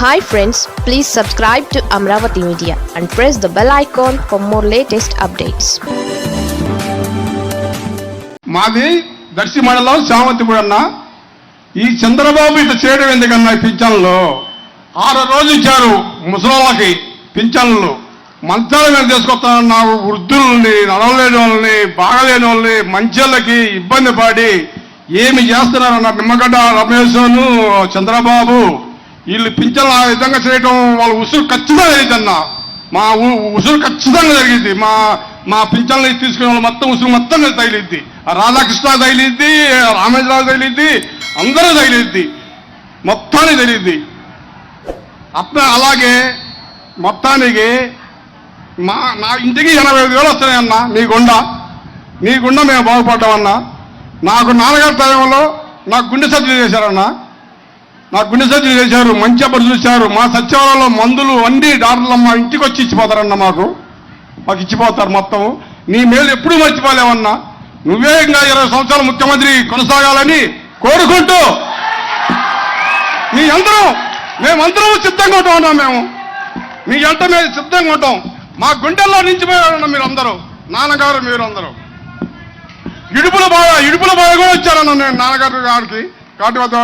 Hi friends please subscribe to Amaravati media and press the bell icon for more latest updates మాది దర్శి మండలం శామంతిపూడి అన్న. ఈ చంద్రబాబు ఇట్లా చేయడం ఎందుకన్నా పింఛన్లు? ఆరు రోజు ఇచ్చారు ముసలోళ్ళకి పింఛన్లు. మంచాల మీద తీసుకొస్తానన్నావు వృద్ధుల్ని నడవలేని వాళ్ళని బాగలేని వాళ్ళని మంచోళ్ళకి ఇబ్బంది పడి ఏమి చేస్తున్నారన్న నిమ్మగడ్డ రమేశ్ చంద్రబాబు? వీళ్ళు పింఛన్లు ఆ విధంగా చేయడం వాళ్ళ ఉసురు ఖచ్చితంగా జరిగిందన్న. మా ఉసురు ఖచ్చితంగా జరిగింది. మా మా పింఛన్లు తీసుకునే వాళ్ళు మొత్తం ఉసురు మొత్తం తగిలిద్ది రాధాకృష్ణ తగిలిద్ది రామేశ్వరరావు తగిలిద్ది అందరూ తగిలిద్ది మొత్తానికి తగిలిద్ది అట్లా అలాగే మొత్తానికి మా నా ఇంటికి ఎనభై ఐదు వేలు వస్తున్నాయన్న నీ గుండా. నీ గుండా మేము బాగుపడ్డామన్నా. నాకు నాన్నగారి టైంలో నాకు గుండె సర్జరీ చేశారన్నా. నా గుండె సర్జరీ చేశారు మంచి అప్పుడు చూశారు. మా సచివాలయంలో మందులు అన్ని డాక్టర్లు మా ఇంటికి వచ్చి ఇచ్చిపోతారన్న మాకు. మాకు ఇచ్చిపోతారు మొత్తం. నీ మేలు ఎప్పుడూ మర్చిపోలేవన్నా. నువ్వే ఇంకా ఇరవై సంవత్సరాలు ముఖ్యమంత్రి కొనసాగాలని కోరుకుంటూ మీ అందరం మేమందరం సిద్ధంగా ఉంటాం మేము. మీ ఎంట మేము సిద్ధంగా ఉంటాం. మా గుండెల్లో నిలిచిపోయారన్న మీరు అందరూ. నాన్నగారు మీరు అందరూ. ఇడుపుల బాధ ఇడుపుల బాధ కూడా వచ్చారన్న నేను నాన్నగారు గారికి కాటి వద్ద